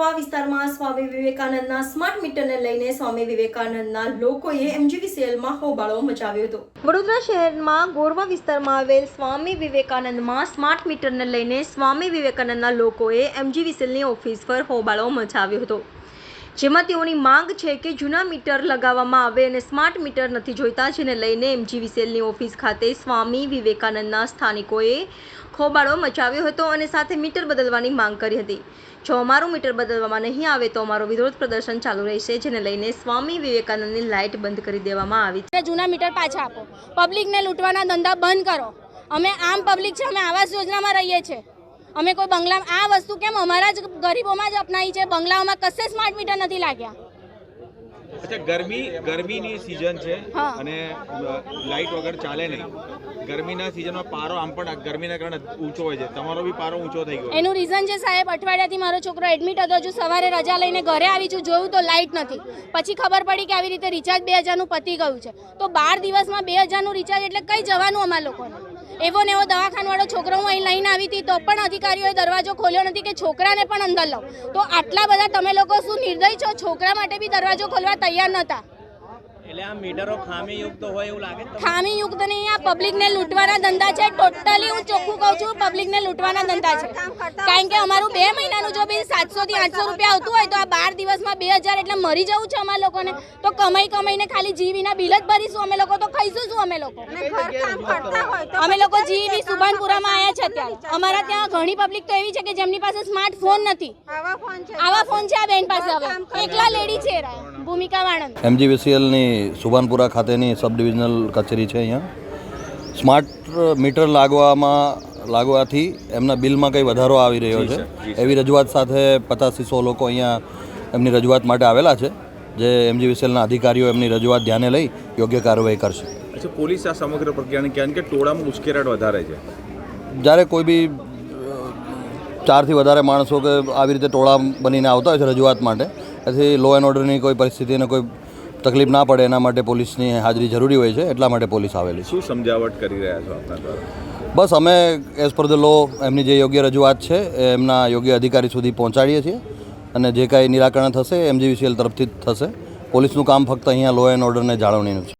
વિસ્તારમાં સ્વામી વિવેકાનંદના સ્માર્ટ મીટરને લઈને સ્વામી વિવેકાનંદના લોકોએ એમજીવીસીએલમાં હોબાળો મચાવ્યો હતો. વડોદરા શહેરમાં ગોરવા વિસ્તારમાં આવેલ સ્વામી વિવેકાનંદમાં સ્માર્ટ મીટરને લઈને સ્વામી વિવેકાનંદના લોકોએ એમજીવીસીએલની ઓફિસ પર હોબાળો મચાવ્યો હતો. જેમાં તેઓની માંગ છે કે જૂના મીટર લગાવવામાં આવે અને સ્માર્ટ મીટર નથી જોઈતા, જેને લઈને એમજીવીસીએલની ઓફિસ ખાતે સ્વામી વિવેકાનંદના સ્થાનિકોએ ખોબાળો મચાવ્યો હતો અને સાથે મીટર બદલવાની માંગ કરી હતી. જો અમારું મીટર બદલવામાં નહીં આવે તો અમારો વિરોધ પ્રદર્શન ચાલુ રહેશે, જેને લઈને સ્વામી વિવેકાનંદની લાઇટ બંધ કરી દેવામાં આવી છે. જૂના મીટર પાછા આપો. પબ્લિકને લૂંટવાના ધંધા બંધ કરો. અમે આમ પબ્લિક છે, અમે આવાસ યોજનામાં રહીએ છીએ. અમે કોઈ બંગલા આ વસ્તુ કેમ અમારા જ ગરીબોમાં જ અપનાવી છે? બંગલાઓમાં કશે સ્માર્ટ મીટર નથી લાગ્યા. અચ્છા ગરમી ગરમીની સિઝન છે. અને લાઇટ વગર ચાલે નહીં. ગરમીના સિઝનમાં પારો આમ પણ ગરમીના કારણે ઊંચો હોય છે. તમારો બી પારો ઊંચો થઈ ગયો. એનું રીઝન છે સાહેબ અઠવાડિયાથી મારો છોકરો એડમિટ હતો હજુ સવારે રજા લઈને ઘરે આવી છું જોયું તો લાઇટ નથી. પછી ખબર પડી કે આવી રીતે રિચાર્જ બે હજારનું પતી ગયું છે. તો બાર દિવસમાં બે હજારનું રિચાર્જ એટલે કઈ જવાનું અમારા લોકોને? એવો ને એવો દવાખાનવાળો છોકરો હું અહીં લઈને આવી હતી તો પણ અધિકારીઓએ દરવાજો ખોલ્યો નથી કે છોકરાને પણ અંદર લો તો આટલા બધા તમે લોકો શું નિર્દય છો? છોકરા માટે બી દરવાજો ખોલવા તૈયાર નહોતા. એટલે આ મીટરો ખામીયુક્ત નહીં આ પબ્લિકને લૂંટવાના ધંધા છે. ટોટલી હું ચોખ્ખું કહું છું પબ્લિકને લૂંટવાના ધંધા છે. કારણ કે અમારું બે મહિનાનું જો બિલ સાતસોથી આઠસો રૂપિયા આવતું હોય તો આ બાર દિવસમાં બે હજાર એટલે મરી જવું છે અમારા લોકોને. તો કમાઈ કમાઈને ખાલી જીવીના બિલ જ ભરીશું અમે લોકો તો ખાઈશું શું અમે લોકો? અમે લોકો જીવી સુભાનપુરામાં આવ્યા છે અત્યારે. અમારા ત્યાં ઘણી પબ્લિક તો એવી છે કે જેમની પાસે સ્માર્ટફોન નથી. આવા ફોન છે. આ બેન પાસે હવે. એકલા લેડી છે ભૂમિકા વાણંદ. એમજીવીસીએલની સુભાનપુરા ખાતેની સબ ડિવિઝનલ કચેરી છે અહીંયા. સ્માર્ટ મીટર લાગવામાં લાગવાથી એમના બિલમાં કંઈ વધારો આવી રહ્યો છે. એવી રજૂઆત સાથે પચાસથી સો લોકો અહીંયા એમની રજૂઆત માટે આવેલા છે. જે એમજીવીસીએલના અધિકારીઓ એમની રજૂઆત ધ્યાને લઈ યોગ્ય કાર્યવાહી કરશે. અચ્છા પોલીસ આ સમગ્ર પ્રક્રિયાને કારણ કે ટોળામાં ઉશ્કેરાટ વધારે છે? જ્યારે કોઈ બી ચારથી વધારે માણસો કે આવી રીતે ટોળા બનીને આવતા હોય છે રજૂઆત માટે એથી લો એન્ડ ઓર્ડરની કોઈ પરિસ્થિતિને કોઈ તકલીફ ના પડે એના માટે પોલીસની હાજરી જરૂરી હોય છે એટલા માટે પોલીસ આવેલી છે. શું સમજાવટ કરી રહ્યા છો આપના દ્વારા? બસ અમે એઝ પર ધ લો એમની જે યોગ્ય રજૂઆત છે એમના યોગ્ય અધિકારી સુધી પહોંચાડીએ છીએ અને જે કાંઈ નિરાકરણ થશે એમજીવીસીએલ તરફથી જ થશે. પોલીસનું કામ ફક્ત અહીંયા લો એન્ડ ઓર્ડરને જાળવણીનું છે.